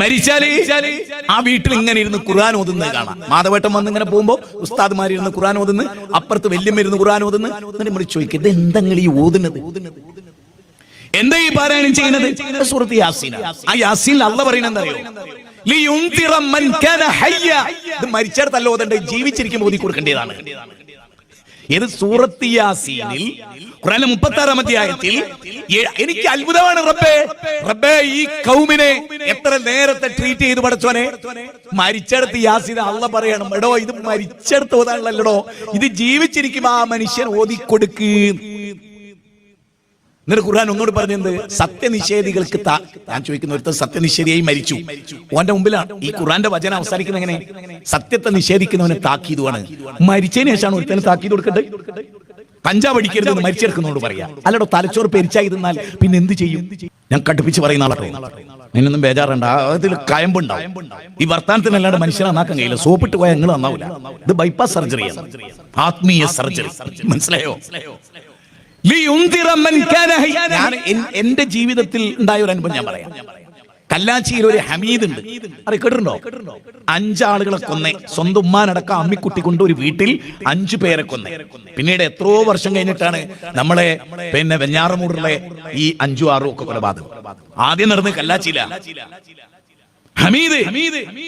മരിച്ചാൽ ആ വീട്ടിൽ ഇങ്ങനെ ഇരുന്ന് ഖുർആൻ ഓതുന്നത് കാണാം. മാധവേട്ടൻ വന്ന് ഇങ്ങനെ പോകുമ്പോ ഉസ്താദ്മാർ ഇരുന്ന് ഖുർആൻ ഓതുന്നു അപ്പുറത്ത് വല്യമ്മ ഇരുന്ന് ഖുർആൻ ഓതുന്നു. എന്നിട്ട് നമ്മൾ ചോദിക്കും ഇത് എന്തെങ്കിലും ഈ ഓതുന്നത്? എന്താ ഈ പാരായണം ചെയ്യുന്നത്? സുഹൃത്ത് യാസീന ആ യാസീൻ അല്ല പറയുന്നത് എന്താ അറിയോ. ഇത് മരിച്ചിടത്തല്ല ഓതണ്ടേ ജീവിച്ചിരിക്കുമ്പോൾ ഓതി കൊടുക്കേണ്ടതാണ്. ഇത് സൂറത്ത് യാസീനിൽ മുപ്പത്തി ആറാം അധ്യായത്തിൽ എനിക്ക് അത്ഭുതമാണ് റബ്ബേ. റബ്ബേ ഈ കൗമിനെ എത്ര നേരത്തെ ട്രീറ്റ് ചെയ്ത് പഠിച്ചോനെ മരിച്ചെടുത്ത് യാസീൻ അള്ള പറയണം എടോ ഇത് മരിച്ചെടുത്ത് ഓതാണല്ലോ ഇത് ജീവിച്ചിരിക്കുമ്പോ ആ മനുഷ്യൻ ഓതിക്കൊടുക്ക്. എന്നിട്ട് ഖുർആൻ ഒന്നോട് പറഞ്ഞത് സത്യനിഷേധികൾക്ക് താ- ഞാൻ ചോദിക്കുന്ന ഒരുത്തൻ സത്യനിഷേധിയായി മരിച്ചു. ഓന്റെ മുമ്പിലാണ് ഈ ഖുർആന്റെ വചനം അവസാനിക്കുന്ന എങ്ങനെ? സത്യത്തെ നിഷേധിക്കുന്നവനെ താക്കീതുമാണ് മരിച്ചതിന് ശേഷമാണ് ഒരുത്തനെ താക്കീത് കൊടുക്കേണ്ടത്? കഞ്ചാവ് അടിക്കരുത് മരിച്ചെടുക്കുന്നോട് പറയാ. അല്ലടോ തലച്ചോറ് പെരിച്ചായി തന്നാൽ പിന്നെ എന്ത് ചെയ്യും? ഞാൻ കടുപ്പിച്ച് പറയുന്ന ആളെ നിന്നൊന്നും ബേജാറുണ്ട്. അതിൽ കയമ്പുണ്ടാവും. ഈ വർത്താനത്തിനല്ലാണ്ട് മനുഷ്യനെ നന്നാക്കാൻ കഴിയില്ല. സോപ്പിട്ട് പോയാൽ നിങ്ങൾ നന്നാവില്ല ഇത് ബൈപ്പാസ് സർജറിയാണ് ആത്മീയ സർജറി മനസ്സിലായോ? ഞാൻ എന്റെ ജീവിതത്തിൽ ഉണ്ടായ ഒരു അനുഭവം ഞാൻ പറയാം. കല്ലാച്ചിയിൽ ഒരു ഹമീദ് ഉണ്ട്. അറിയ കേട്ടിട്ടുണ്ടോ? അഞ്ചാളുകളെ കൊന്നെ. സ്വന്തം ഉമ്മാനടക്കം അമ്മിക്കുട്ടി കൊണ്ട് ഒരു വീട്ടിൽ അഞ്ചു പേരെ കൊന്നെ. പിന്നീട് എത്രയോ വർഷം കഴിഞ്ഞിട്ടാണ് നമ്മളെ പിന്നെ വെഞ്ഞാറമൂടിലെ ഈ അഞ്ചു ആറും ഒക്കെ കൊലപാതകം. ആദ്യം നടന്ന് കല്ലാച്ചിയില. ഹമീദ്.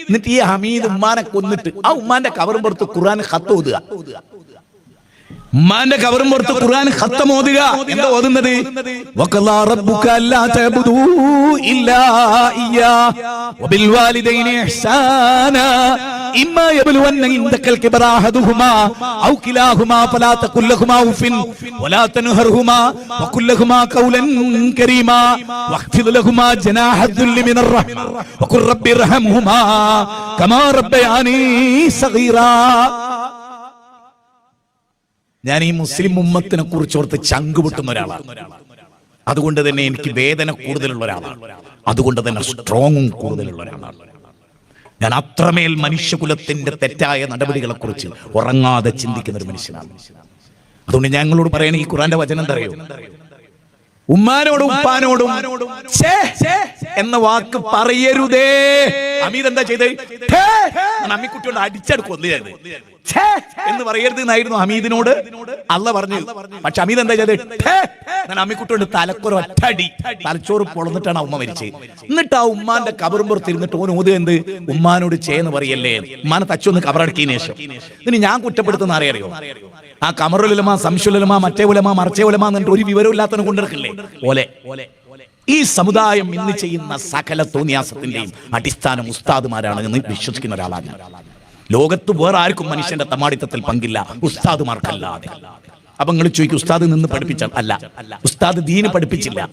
എന്നിട്ട് ഈ ഹമീദ് ഉമ്മാനെ കൊന്നിട്ട് ആ ഉമ്മാന്റെ കവറും പുറത്ത് ഖുർആൻ ഹത്ത് ഓതുക. ഉമ്മാന്റെ കവറും പുറത്ത് ഖുർആൻ ഖത്തം ഓതുക എന്താ ഓതുന്നത്? വഖല്ലാ റബ്ബുക അല്ലാ തഅബ്ദു ഇല്ലാ ഇയാ വബിൽ വാലിദൈനി ഇഹ്സാന. ഇമ്മ യബ്ലുവന്ന ഇൻദകൽ കിബറ അഹദുഹുമാ. ഔ കിലാഹുമാ ഫലാ തഖുൽ ഉഫിൻ. വലാ തൻഹർഹുമാ. വഖുൽ ഖൗലൻ കരീമ. വഖ്ഫിദ് ലഹുമാ ജനാഹ മിനർ റഹ്മ. വഖുൽ റബ്ബിർഹംഹുമാ കമാ റബ്ബയാനി സഗീറാ. ഞാൻ ഈ മുസ്ലിം ഉമ്മത്തിനെ കുറിച്ച് ഓർത്ത് ചങ്കുപൊട്ടുന്ന ഒരാളാണ്. അതുകൊണ്ട് തന്നെ എനിക്ക് വേദന കൂടുതലുള്ള ഒരാളാണ്. അതുകൊണ്ട് തന്നെ സ്ട്രോങ്ങും കൂടുതലുള്ള ഒരാളാണ്. ഞാൻ അത്രമേൽ മനുഷ്യകുലത്തിന്റെ തെറ്റായ നടപടികളെ കുറിച്ച് ഉറങ്ങാതെ ചിന്തിക്കുന്ന ഒരു മനുഷ്യനാണ്. അതുകൊണ്ട് ഞങ്ങളോട് പറയണ ഈ ഖുറാന്റെ വചനം എന്താ അറിയോ ഉമ്മാനോടും ഉപ്പാനോടും എന്ന വാക്ക് പറയരുതേ. അമീത് എന്താ ചെയ്ത്? അമ്മിക്കുട്ടിയോട് അടിച്ചെടുക്കും ചെയ്തത് ഛേ എന്ന് പറയരുത് എന്നായിരുന്നു അമീദിനോട്. അല്ല പറഞ്ഞു. പക്ഷെ അമീദ് എന്താ ചെയ്തത് ഠേ ഞാൻ അമ്മിക്കുട്ടിയോട് തലക്കൊരു ഒറ്റടി. തലച്ചോറ് പൊളന്നിട്ടാണ് ഉമ്മ മരിച്ചത്. എന്നിട്ട് ആ ഉമ്മാന്റെ കബറും പുറത്ത് ഇരുന്നിട്ട് ഓൻ ഓത് എന്ത്? ഉമ്മാനോട് ചേന്ന് പറയല്ലേ? ഉമ്മാനെ തച്ചൊന്ന് കബറടക്കിയതിനു ശേഷം. ഇനി ഞാൻ കുറ്റപ്പെടുത്തുന്ന അറിയോ ആ കമറുലമ സംശുലമ മറ്റേ ഉലമ മറച്ചേ ഉലമ എന്നിട്ട് ഒരു വിവരവും ഇല്ലാത്തവനെ കൊണ്ടിരിക്കില്ലേ ഓലെ. ഈ സമുദായം ഇന്ന് ചെയ്യുന്ന സകല തോന്നിയാസത്തിന്റെയും അടിസ്ഥാനം ഉസ്താദുമാരാണ് എന്ന് വിശ്വസിക്കുന്ന ഒരാളാണ് ലോകത്ത് വേറെ ആർക്കും മനുഷ്യന്റെ തമാടിത്തത്തിൽ പങ്കില്ല ഉസ്താദുമാർക്കല്ലാതെ. അപ്പൊ നിങ്ങൾ ചോദിക്കും ഉസ്താദ് നിന്ന് പഠിപ്പിച്ച അല്ല. ഉസ്താദ് ദീന് പഠിപ്പിച്ചില്ല.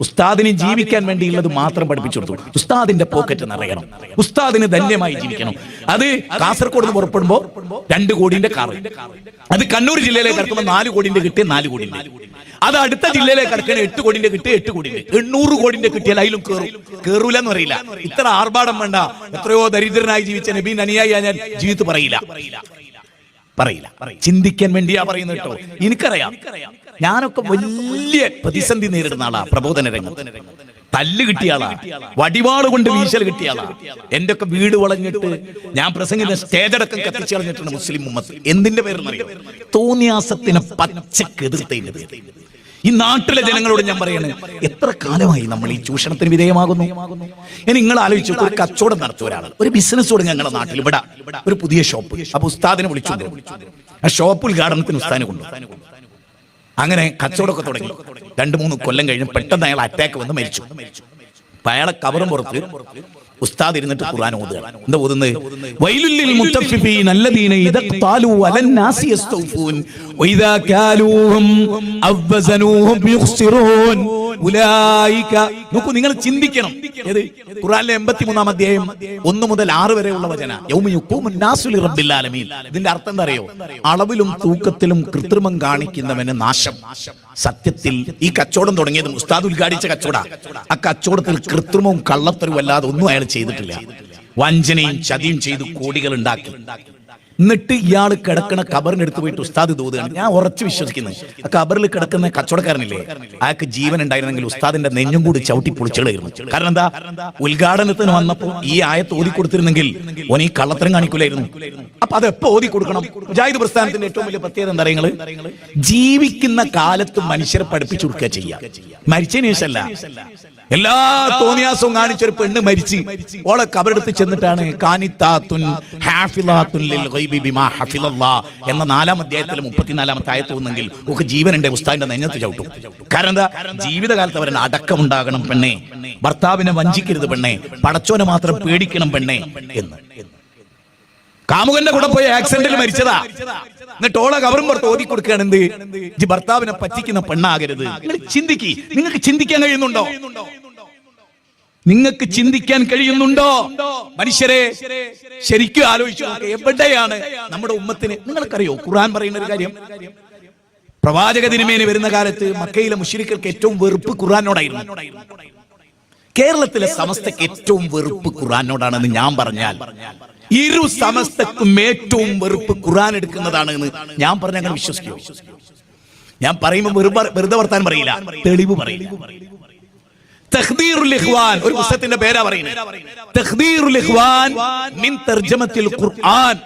ഉസ്താദിന് ജീവിക്കാൻ വേണ്ടിയുള്ളത് മാത്രം പഠിപ്പിച്ചു കൊടുത്തു. ഉസ്താദിന്റെ പോക്കറ്റ് നിറയണം. ഉസ്താദിന് ധന്യമായി ജീവിക്കണം. അത് കാസർഗോഡ് നിന്ന് പുറപ്പെടുമ്പോ രണ്ട് കോടിന്റെ കാറ്. അത് കണ്ണൂർ ജില്ലയിലേക്ക് കിടക്കുമ്പോൾ നാല് കോടിന്റെ കിട്ടിയ നാല് കോടിന്റെ. അത് അടുത്ത ജില്ലയിലേക്ക് കിടക്കണ എട്ട് കോടിന്റെ കിട്ടിയ എട്ട് കോടിന്റെ. എണ്ണൂറ് കോടിന്റെ കിട്ടിയാൽ അതിലും കേറും. കേറൂല എന്ന് പറയില്ല. ഇത്ര ആർഭാടം വേണ്ട. എത്രയോ ദരിദ്രനായി ജീവിച്ച നബീൻ അനുയായി ഞാൻ ജീവിതത്തിൽ പറയില്ല. പറയില്ല. ചിന്തിക്കാൻ വേണ്ടിയാ പറയുന്നത് കേട്ടോ. എനിക്കറിയാം. ഞാനൊക്കെ വലിയ പ്രതിസന്ധി നേരിടുന്ന ആളാ പ്രബോധന രംഗത്ത്. തല്ല് കിട്ടിയ ആളാ വടിവാൾ കൊണ്ട് വീശൽ കിട്ടിയ ആളാ. എന്റെ ഒക്കെ വീട് വളഞ്ഞിട്ട് ഞാൻ പ്രസംഗിക്കുന്ന സ്റ്റേജടക്കം കത്തിച്ചു കളഞ്ഞിട്ടുണ്ട് മുസ്ലിം ഉമ്മത്ത്. എന്തിന്റെ പേര് തോന്നിയാസത്തിനെ പച്ചക്കെതിർത്തതിന്റെ പേര്. ഈ നാട്ടിലെ ജനങ്ങളോട് ഞാൻ പറയണേ എത്ര കാലമായി നമ്മൾ ഈ ചൂഷണത്തിന് വിധേയമാകുന്നു? ഇനി നിങ്ങൾ ആലോചിച്ചു ഒരു കച്ചവടം നടത്തിയ ഒരാൾ ഒരു ബിസിനസ് തുടങ്ങി ഞങ്ങളുടെ നാട്ടിൽ ഇവിടെ ഒരു പുതിയ ഷോപ്പ്. അപ്പൊ ഉസ്താദിനെ വിളിച്ചു ആ ഷോപ്പ് ഉദ്ഘാടനത്തിന് ഉസ്താദിനെ കൊണ്ടു. അങ്ങനെ കച്ചവടമൊക്കെ തുടങ്ങി. രണ്ടു മൂന്ന് കൊല്ലം കഴിഞ്ഞ് പെട്ടെന്ന് അയാൾ അറ്റാക്ക് വന്ന് മരിച്ചു. അയാളെ കവറും പുറത്ത് ഉസ്താദ് ഇരുന്നിട്ട് ഖുർആൻ ഓതുകയാണ്. എന്താ ഓതുന്നത്? വൈലുല്ലിൽ മുത്തഫിഫീൻ അല്ലദീന ഇദഖ്താലു അലന്നാസി യസ്തൗഫൂൻ. വഇദാ കാലൂഹും അവസനൂഹും യുഖ്സിറൂൻ. നോക്കൂ നിങ്ങൾ ചിന്തിക്കണം. ഏത്? ഖുർആനിലെ 83 അധ്യായം ഒന്ന് മുതൽ ആറ് വരെയുള്ള വചന. ഇതിന്റെ അർത്ഥം എന്താ അറിയോ? അളവിലും തൂക്കത്തിലും കൃത്രിമം കാണിക്കുന്നവന് നാശം. സത്യത്തിൽ ഈ കച്ചവടം തുടങ്ങിയത് ഉസ്താദ് ഉദ്ഘാടിച്ച കച്ചവട. ആ കച്ചവടത്തിൽ കൃത്രിമവും കള്ളത്തരവും അല്ലാതെ ഒന്നും അയാൾ ചെയ്തിട്ടില്ല. വഞ്ചനയും ചതിയും ചെയ്ത് കോടികൾ ഉണ്ടാക്കി. എന്നിട്ട് ഇയാൾ കിടക്കണ കബറിന് എടുത്ത് പോയിട്ട് ഉസ്താദ് തോതുകയാണ് ഞാൻ ഉറച്ചു വിശ്വസിക്കുന്നു. ആ കബറിൽ കിടക്കുന്ന കച്ചവടക്കാരനില്ലേ? അയാൾക്ക് ജീവൻ ഉണ്ടായിരുന്നെങ്കിൽ ഉസ്താദിന്റെ നെഞ്ഞും കൂടി ചവിട്ടി പൊളിച്ചുകളായിരുന്നു കാരണം എന്താ? ഉദ്ഘാടനത്തിന് വന്നപ്പോൾ ഈ ആയത്ത് ഓതി കൊടുത്തിരുന്നെങ്കിൽ ഓൻ ഈ കള്ളത്തരം കാണിക്കൂലായിരുന്നു. അപ്പൊ അത് എപ്പോ ഓതി കൊടുക്കണം? മുജാഹിദ് പ്രസ്ഥാനത്തിന്റെ ഏറ്റവും വലിയ പ്രത്യേകത എന്താ പറയുന്നത് ജീവിക്കുന്ന കാലത്ത് മനുഷ്യരെ പഠിപ്പിച്ചു കൊടുക്കുക ചെയ്യുക മരിച്ചതിന് ശേഷമല്ല. എല്ലാ തോന്നിയാസവും കാണിച്ചൊരു പെണ്ണ് മരിച്ച്. ഓളെ കബറെടുത്ത് ചെന്നിട്ടാണ് കാനിത്താത്തുൻ ഹാഫിലാത്തുൻ ലിൽ ഗൈബി ബിമാ ഹഫിലല്ലാ എന്ന നാലാം അധ്യായത്തിലെ മുപ്പത്തിനാലാമത്തെ ആയത്ത് ഒന്നെങ്കിൽ ഒക്കെ ജീവനുണ്ട് ഉസ്താദിന്റെ നെഞ്ഞത്ത് ചവിട്ടും. കാരണം എന്താ? ജീവിതകാലത്ത് അവരുടെ അടക്കമുണ്ടാകണം പെണ്ണേ. ഭർത്താവിനെ വഞ്ചിക്കരുത് പെണ്ണേ. പടച്ചോനെ മാത്രം പേടിക്കണം പെണ്ണെ എന്ന്. കാമുകന്റെ കൂടെ പോയി ആക്സിഡന്റിൽ മരിച്ചതാ. എന്നിട്ട് ഓളെ കവറും പുറത്ത് ഓതി കൊടുക്കുകയാണ് എന്ത്? ജി ഭർത്താവിനെ പറ്റിക്കുന്ന പെണ്ണാകരുത്. നിങ്ങൾ ചിന്തിക്ക്. നിങ്ങൾക്ക് ചിന്തിക്കാൻ കഴിയുന്നുണ്ടോ? നിങ്ങൾക്ക് ചിന്തിക്കാൻ കഴിയുന്നുണ്ടോ? മനുഷ്യരെ ശരിക്കും ആലോചിച്ചു എവിടെയാണ് നമ്മുടെ ഉമ്മത്തിന്? നിങ്ങൾക്കറിയോ? ഖുർആൻ പറയുന്ന ഒരു കാര്യം. പ്രവാചക ദിനമേന് വരുന്ന കാലത്ത് മക്കയിലെ മുഷിരിക്കൾക്ക് ഏറ്റവും വെറുപ്പ് ഖുർആനോടായിരുന്നു. കേരളത്തിലെ സമസ്തക്ക് ഏറ്റവും വെറുപ്പ് ഖുറാനോടാണെന്ന് ഞാൻ പറഞ്ഞാൽ ഇരു സമസ്തക്കും ഏറ്റവും വെറുപ്പ് ഖുറാൻ എടുക്കുന്നതാണ് എന്ന് ഞാൻ പറഞ്ഞ വിശ്വസിക്കൂ? ഞാൻ പറയുമ്പോൾ വെറുതെ വർത്താൻ പറയില്ല. തെളിവ് പറയില്ല. ഒരു പുസ്തകത്തിന്റെ പേരാ ഖുർആൻ.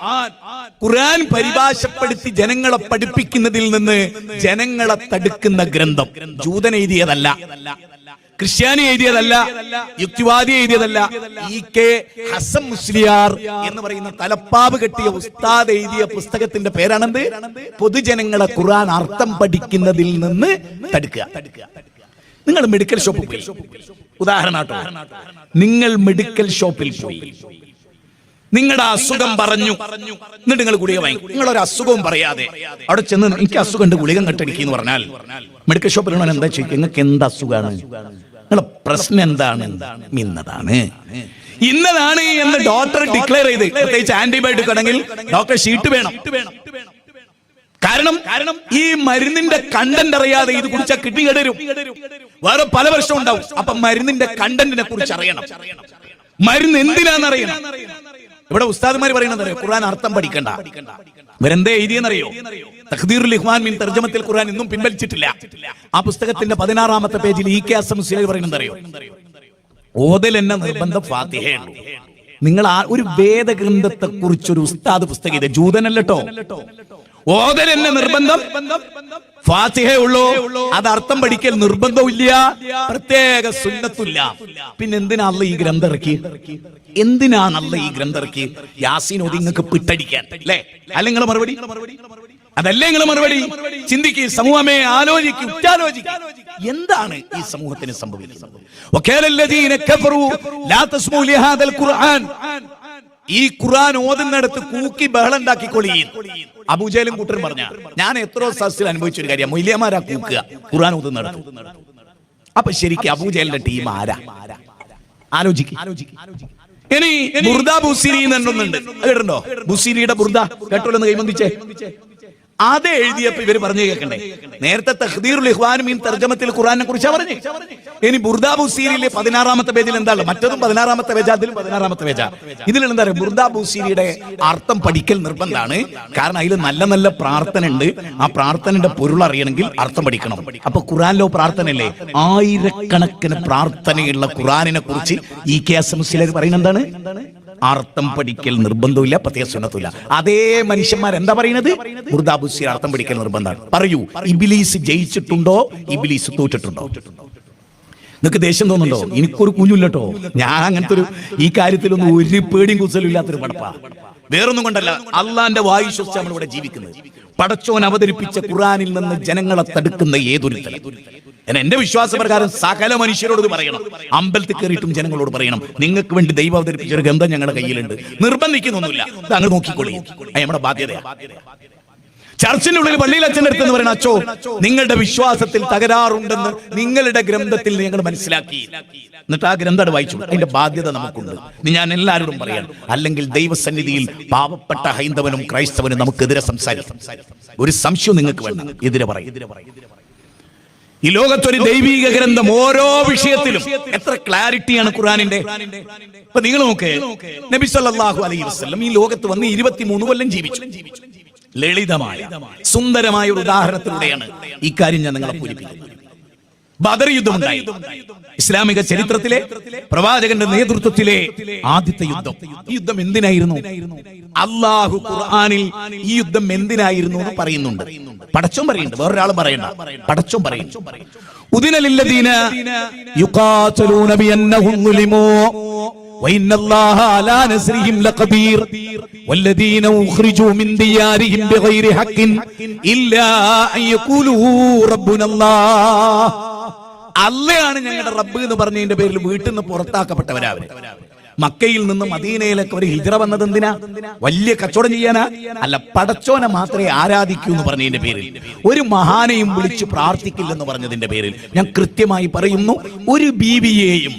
ഖുർആൻ പരിഭാഷപ്പെടുത്തി ജനങ്ങളെ പഠിപ്പിക്കുന്നതിൽ നിന്ന് ജനങ്ങളെ തടുക്കുന്ന ഗ്രന്ഥം. ജൂതൻ എഴുതിയതല്ല. ക്രിസ്ത്യാനി എഴുതിയതല്ല യുക്തിവാദി എഴുതിയതല്ല ഇ കെ ഹസൻ മുസ്ലിയാർ എന്ന് പറയുന്ന തലപ്പാവ് കെട്ടിയ ഉസ്താദ് എഴുതിയ പുസ്തകത്തിന്റെ പേരാണെന്ത്? പൊതുജനങ്ങളെ ഖുർആൻ അർത്ഥം പഠിക്കുന്നതിൽ നിന്ന് തടുക്കുക. നിങ്ങൾ മെഡിക്കൽ ഷോപ്പിൽ പോയി. ഉദാഹരണാട്ടോ നിങ്ങൾ മെഡിക്കൽ ഷോപ്പിൽ പോയി. നിങ്ങളുടെ അസുഖം പറഞ്ഞു. എന്നിട്ട് നിങ്ങൾ ഗുളിക വാങ്ങി. നിങ്ങൾ ഒരു അസുഖവും പറയാതെ അവിടെ ചെന്ന് എനിക്ക് അസുഖം ഉണ്ട് ഗുളികം കെട്ടടിക്കുക എന്ന് പറഞ്ഞാൽ മെഡിക്കൽ ഷോപ്പിൽ എന്താ ചോദിക്കുക? നിങ്ങൾക്ക് എന്ത് അസുഖമാണ് നിങ്ങളുടെ പ്രശ്നം എന്താണ്? ഇന്നതാണ്. ഇന്നതാണ് എന്ന് ഡോക്ടർ ഡിക്ലെയർ ചെയ്ത്. പ്രത്യേകിച്ച് ആന്റിബയോട്ടിക് ആണെങ്കിൽ ഡോക്ടർ ഷീറ്റ് വേണം. കാരണം കാരണം ഈ മരുന്നിന്റെ കണ്ടന്റ് അറിയാതെ ഇത് കുടിച്ച കിഡ്നി കേടരും. വേറെ പല പ്രശ്നം ഉണ്ടാവും. അപ്പൊ മരുന്നിന്റെ കണ്ടന്റിനെ കുറിച്ച് അറിയണം. മരുന്ന് എന്തിനാന്ന് അറിയണം? ഇവിടെ ഉസ്താദ്മാർ പറയുന്നത് ഖുർആൻ അർത്ഥം പഠിക്കണ്ട. ഇവരെന്തേ എഴുതിയെന്നറിയോ? തഖ്ദീറുൽ ഇഖ്വാൻ മിൻ തർജമത്തിൽ ഖുർആൻ ഇന്നും പിൻവലിച്ചിട്ടില്ല. ആ പുസ്തകത്തിന്റെ പതിനാറാമത്തെ പേജിൽ ഇ കെ അസം പറയുന്നത് അറിയോ? ഓതൽ എന്ന നിർബന്ധം ഫാത്തിഹയുള്ളൂ നിങ്ങൾ ആ ഒരു വേദഗ്രന്ഥത്തെ കുറിച്ചൊരു ഉസ്താദ് പുസ്തകം ഇത് ജൂതനല്ലോ ഓതൽ നിർബന്ധം ഫാത്തിഹേ ഉള്ളൂ. അത് അർത്ഥം പഠിക്കൽ നിർബന്ധമില്ല പ്രത്യേക സുന്നത്തില്ല പിന്നെ എന്തിനാ അല്ല ഈ ഗ്രന്ഥം ഇറക്കി? എന്തിനാണ് അല്ല ഈ ഗ്രന്ഥം ഇറക്കി? യാസീൻ നിങ്ങൾക്ക് പിട്ടടിക്കാൻ. അല്ലേ? അല്ലെങ്കിൽ മറുപടി? അതല്ലേ നിങ്ങൾ മറുപടി? ചിന്തിക്കുക സമൂഹമേ ആലോചിക്കും ഉറ്റാലോചിക്കും എന്താണ് ഈ സമൂഹത്തിന് സംഭവിക്കുന്നത്? ഈ ഖുർആൻ ഓതുന്നിടത്ത് കൂക്കി ബഹളുണ്ടാക്കിക്കൊള്ളിയും അബുജേലും കൂട്ടരും പറഞ്ഞ ഞാൻ എത്രയോ സസ്യൽ അനുഭവിച്ചൊരു കാര്യം മൊയ്ലിയമാരാ കൂക്കുക ഖുർആൻ ഓതുന്നിടത്ത്. അപ്പൊ ശരിക്കും അബുജേലിന്റെ ടീം ആരാ? ആലോചിക്കും. ഇനി ബുർദ ബുസിരി എന്നുണ്ട് കേട്ടിട്ടുണ്ടോ? ബുസിരിയുടെ ബുർദ കേട്ടോലെന്ന് കൈമന്തിച്ചേ. അത് എഴുതിയപ്പോ ഇവർ പറഞ്ഞു കേൾക്കണ്ടേ നേരത്തെ തഖ്ദീറുൽ ഇഖ്വാൻ മീൻ തർജമത്തിൽ ഖുർആനെ കുറിച്ചാ പറഞ്ഞു? ഇനി ബുർദാബു സീരിയിലെ പതിനാറാമത്തെ പേജിൽ എന്താണ്? മറ്റതും പതിനാറാമത്തെ പേജ അതിലും പതിനാറാമത്തെ പേജ. ഇതിൽ എന്താ പറയുക? ബുർദാബു സീരിയുടെ അർത്ഥം പഠിക്കൽ നിർബന്ധമാണ്. കാരണം അതിൽ നല്ല നല്ല പ്രാർത്ഥന ഉണ്ട് ആ പ്രാർത്ഥനയുടെ പൊരുൾ അറിയണമെങ്കിൽ അർത്ഥം പഠിക്കണം. അപ്പൊ ഖുറാനിലോ പ്രാർത്ഥനയല്ലേ? ആയിരക്കണക്കിന് പ്രാർത്ഥനയുള്ള ഖുറാനിനെ കുറിച്ച് ഈ കെ എസ് മുസ്ലിം പറയുന്നത് എന്താണ്? അർത്ഥം പഠിക്കൽ നിർബന്ധമില്ല പ്രത്യേക സുന്നത്തില്ല അതേ മനുഷ്യന്മാർ എന്താ പറയുന്നത്? ബുർദാബുസി അർത്ഥം പഠിക്കൽ നിർബന്ധമാണ്. പറയൂ ഇബിലീസ് ജയിച്ചിട്ടുണ്ടോ? ഇബിലീസ് തോറ്റിട്ടുണ്ടോ? നിങ്ങൾക്ക് ദേഷ്യം തോന്നുന്നുണ്ടോ? എനിക്കൊരു കുഞ്ഞില്ലട്ടോ ഞാൻ അങ്ങനത്തെ ഒരു ഈ കാര്യത്തിലൊന്നും ഒരു പേടിയും കുസലും ഇല്ലാത്തൊരു പടപ്പാ വേറൊന്നും കൊണ്ടല്ല അള്ളാന്റെ വായു ശ്വസിച്ച് നമ്മൾ ഇവിടെ ജീവിക്കുന്നത്. പടച്ചോൻ അവതരിപ്പിച്ച ഖുറാനിൽ നിന്ന് ജനങ്ങളെ തടുക്കുന്ന ഏതൊരു എന്റെ വിശ്വാസപ്രകാരം സകല മനുഷ്യരോട് പറയണം. അമ്പലത്തിൽ കയറിയിട്ടും ജനങ്ങളോട് പറയണം. നിങ്ങൾക്ക് വേണ്ടി ദൈവം അവതരിപ്പിച്ച ഒരു ഗന്ധം ഞങ്ങളുടെ കയ്യിലുണ്ട്. നിർബന്ധിക്കുന്നൊന്നുമില്ല. അത് അങ്ങ് നോക്കിക്കൊള്ളി നമ്മുടെ ബാധ്യതയാണ് ചർച്ചിന്റെ ഉള്ളിൽ പള്ളിയിൽ അച്ഛന്റെ അടുത്ത് എന്ന് പറയുന്ന അച്ഛോ നിങ്ങളുടെ വിശ്വാസത്തിൽ തകരാറുണ്ടെന്ന് നിങ്ങളുടെ ഗ്രന്ഥത്തിൽ ഞങ്ങൾ മനസ്സിലാക്കി. എന്നിട്ട് ആ ഗ്രന്ഥം വായിച്ചു. അതിന്റെ ബാധ്യത നമുക്കുണ്ട്. ഞാൻ എല്ലാവരോടും പറയാം അല്ലെങ്കിൽ ദൈവസന്നിധിയിൽ പാവപ്പെട്ട ഹൈന്ദവനും ക്രൈസ്തവനും നമുക്കെതിരെ സംസാരിക്കും. ഒരു സംശയം നിങ്ങൾക്ക് വേണം എതിരെ പറയും. ഈ ലോകത്തൊരു ദൈവീക ഗ്രന്ഥം ഓരോ വിഷയത്തിലും എത്ര ക്ലാരിറ്റിയാണ് ഖുറാനിന്റെ നിങ്ങൾ നോക്ക് നബി സല്ലല്ലാഹു അലൈഹി വസല്ലം ഈ ലോകത്ത് വന്ന് ഇരുപത്തിമൂന്ന് കൊല്ലം ജീവിച്ചു. ലളിതമായ സുന്ദരമായ ഒരു ഉദാഹരണത്തിലൂടെയാണ് ഇക്കാര്യം കാര്യം ഞാൻ നിങ്ങളെ പൂരിപ്പിക്കുന്നത്. ബദർ യുദ്ധം ഇസ്ലാമിക ചരിത്രത്തിലെ പ്രവാചകന്റെ നേതൃത്വത്തിലെ ആദ്യത്തെ യുദ്ധം. ഈ യുദ്ധം എന്തിനായിരുന്നു? അള്ളാഹു ഖുർആാനിൽ ഈ യുദ്ധം എന്തിനായിരുന്നു എന്ന് പറയുന്നുണ്ട്. പടച്ചോൻ പറയുന്നുണ്ട്. വേറൊരാളും പറയണ്ട. പടച്ചോൻ പറയുന്നു. ഉദിനലില്ലദീന യുഖാതലൂന ബിഅന്നഹും ളുലിമൂ وإن الله على نصرهم لقدير والذين أخرجوا من ديارهم بغير حق إلا أن يقولوا ربنا الله അല്ലയാണ് ഞങ്ങളുടെ റബ്ബ് എന്ന് പറഞ്ഞതിന്റെ പേരിൽ വീട്ടിൽ നിന്ന് പുറത്താക്കപ്പെട്ടവരവര് മക്കയിൽ നിന്ന് മദീനയിലേക്ക് ഒരു ഹിജറ വന്നത് എന്തിനാ വലിയ കച്ചവടം ചെയ്യാനാ? അല്ല പടച്ചോനെ മാത്രമേ ആരാധിക്കൂ എന്ന് പറഞ്ഞതിന്റെ പേരിൽ. ഒരു മഹാനെയും വിളിച്ച് പ്രാർത്ഥിക്കില്ലെന്ന് പറഞ്ഞതിന്റെ പേരിൽ ഞാൻ കൃത്യമായി പറയുന്നു ഒരു ബീവിയെയും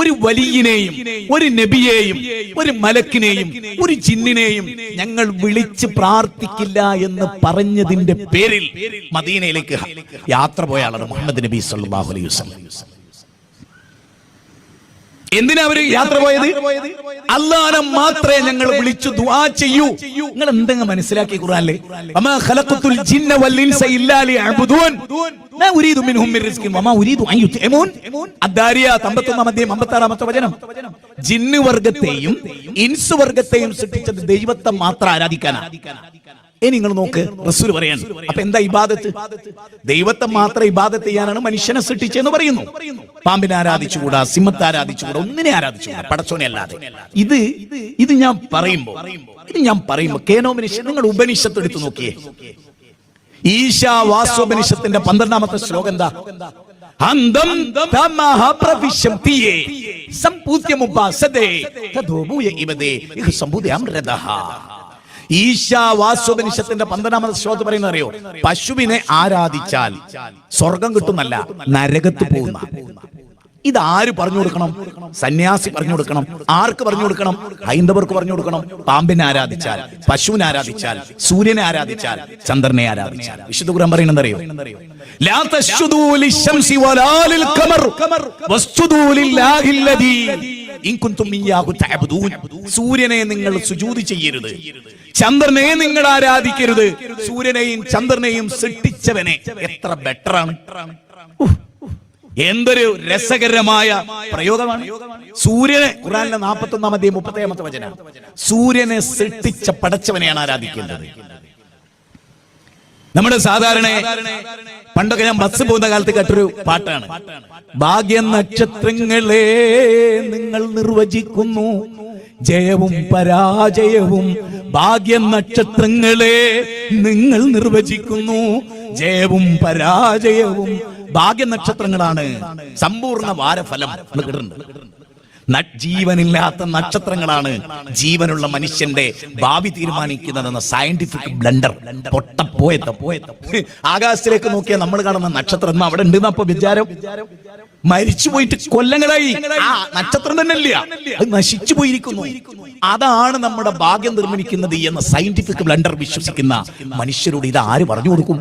ഒരു വലിയനെയും ഒരു നബിയെയും ഒരു മലക്കിനെയും ഒരു ജിന്നിനെയും ഞങ്ങൾ വിളിച്ച് പ്രാർത്ഥിക്കില്ല എന്ന് പറഞ്ഞതിന്റെ പേരിൽ മദീനയിലേക്ക് യാത്ര പോയ ആളാണ് മുഹമ്മദ് നബി സല്ലല്ലാഹു അലൈഹി വസല്ലം. എന്തിനാ അവർ യാത്ര പോയത്? അള്ളാനെ മാത്രമേ ഞങ്ങൾ വിളിച്ചു ദുആ ചെയ്യൂ. നിങ്ങൾ എന്തെങ്കിലും മനസ്സിലാക്കി ഖുർആനിലെ? അമാ ഖലഖത്തുൽ ജിന്ന വൽ ഇൻസ ഇല്ലാ ലിയഅബ്ദൂൻ. മാ ഉരീദു മിൻഹും മിൻ റിസ്കിൻ. വമാ ഉരീദു അൻ യുത്ഇമൂൻ. അദ്ദാരിയ 51 അധ്യായം 56 വചനം. ജിന്ന് വർഗത്തെയും ഇൻസ് വർഗത്തെയും സൃഷ്ടിച്ചത് ദൈവത്തെ മാത്രം ആരാധിക്കാനാ? ഇനി നിങ്ങൾ നോക്ക് റസൂൽ പറയാൻ. അപ്പൊ എന്താ ഇബാദത്ത്? ദൈവത്തെ മാത്രം ഇബാദത്ത് ചെയ്യാനാണ് മനുഷ്യനെ സൃഷ്ടിച്ചെന്ന് പറയുന്നു. പാമ്പിനെ ആരാധിച്ചുകൂടാ? സിംഹത്തെ ആരാധിച്ചുകൂടാ? ഒന്നിനെ ആരാധിച്ചുകൂടാ? പടച്ചോനെ അല്ലാതെ. ഇത് ഇത് ഞാൻ പറയുമ്പോ ഇത് ഞാൻ പറയുമ്പോ കേനോമിനിഷൻ നിങ്ങൾ ഉപനിഷത്ത് എടുത്തു നോക്കിയേ. ഈശാവാസ്വപനിഷത്തിന്റെ പന്ത്രണ്ടാമത്തെ ശ്ലോകം എന്താ? അന്തം തമഹ പ്രവിശംതിയേ സംപൂത്യമുപാസതേ തദോഭൂയ ഇവദേ ഇഹ് സംഭൂതയാം രഥഃ ഈശാവാസ്വപനിഷത്തിന്റെ പന്ത്രണ്ടാമത്തെ ശ്ലോകത്ത് പറയുന്നത് അറിയോ? പശുവിനെ ആരാധിച്ചാൽ സ്വർഗം കിട്ടുന്നല്ല നരകത്ത് പോകുന്ന. ഇത് ആര് പറഞ്ഞു കൊടുക്കണം? സന്യാസി പറഞ്ഞു കൊടുക്കണം. ആർക്ക് പറഞ്ഞു കൊടുക്കണം? ഹൈന്ദവർക്ക് പറഞ്ഞു കൊടുക്കണം. പാമ്പിനെ ആരാധിച്ചാൽ പശുവിനെ ആരാധിച്ചാൽ സൂര്യനെ ആരാധിച്ചാൽ ചന്ദ്രനെ ആരാധിച്ചാൽ. വിശുദ്ധ ഖുർആൻ പറയുന്നത് അറിയോ? ലാ ശംസി സൂര്യനെ നിങ്ങൾ സുജൂതി ചെയ്യരുത്. ചന്ദ്രനെ നിങ്ങൾ ആരാധിക്കരുത്. സൂര്യനെയും ചന്ദ്രനെയും സൃഷ്ടിച്ചവനെ എത്ര ബെറ്ററാണ് എന്തൊരു രസകരമായ പ്രയോഗമാണ്. സൂര്യനെ ഖുറാനിലെ നാൽപ്പത്തി ഒന്നാമത്തെ മുപ്പത്തേഴാമത്തെ വചന. സൂര്യനെ സൃഷ്ടിച്ച പടച്ചവനെയാണ് ആരാധിക്കേണ്ടത്. നമ്മുടെ സാധാരണ പണ്ടൊക്കെ ഞാൻ ബസ് പോകുന്ന കാലത്ത് കേട്ടൊരു പാട്ടാണ്. ഭാഗ്യ നക്ഷത്രങ്ങളെ നിങ്ങൾ നിർവചിക്കുന്നു. ജയവും പരാജയവും ഭാഗ്യ നക്ഷത്രങ്ങളെ നിങ്ങൾ നിർവചിക്കുന്നു. ജയവും പരാജയവും ഭാഗ്യ നക്ഷത്രങ്ങളാണ് സമ്പൂർണ വാരഫലം. കേട്ടിട്ടുണ്ട്. ജീവനില്ലാത്ത നക്ഷത്രങ്ങളാണ് ജീവനുള്ള മനുഷ്യന്റെ ഭാവി തീരുമാനിക്കുന്നതെന്ന സയന്റിഫിക് ബ്ലണ്ടർ പൊട്ടപ്പോയത്ത പോയത്ത ആകാശത്തിലേക്ക് നോക്കിയാൽ നമ്മൾ കാണുന്ന നക്ഷത്രം എന്നാ അവിടെ ഉണ്ട് അപ്പൊ വിചാരം. മരിച്ചു പോയിട്ട് കൊല്ലങ്ങളായി. ആ നക്ഷത്രം തന്നെ ഇല്ല അത് നശിച്ചു പോയിരിക്കുന്നു. അതാണ് നമ്മുടെ ഭാഗ്യം നിർമ്മിക്കുന്നത് എന്ന സയന്റിഫിക് ബ്ലണ്ടർ വിശ്വസിക്കുന്ന മനുഷ്യരോട് ഇത് ആര് പറഞ്ഞു കൊടുക്കും?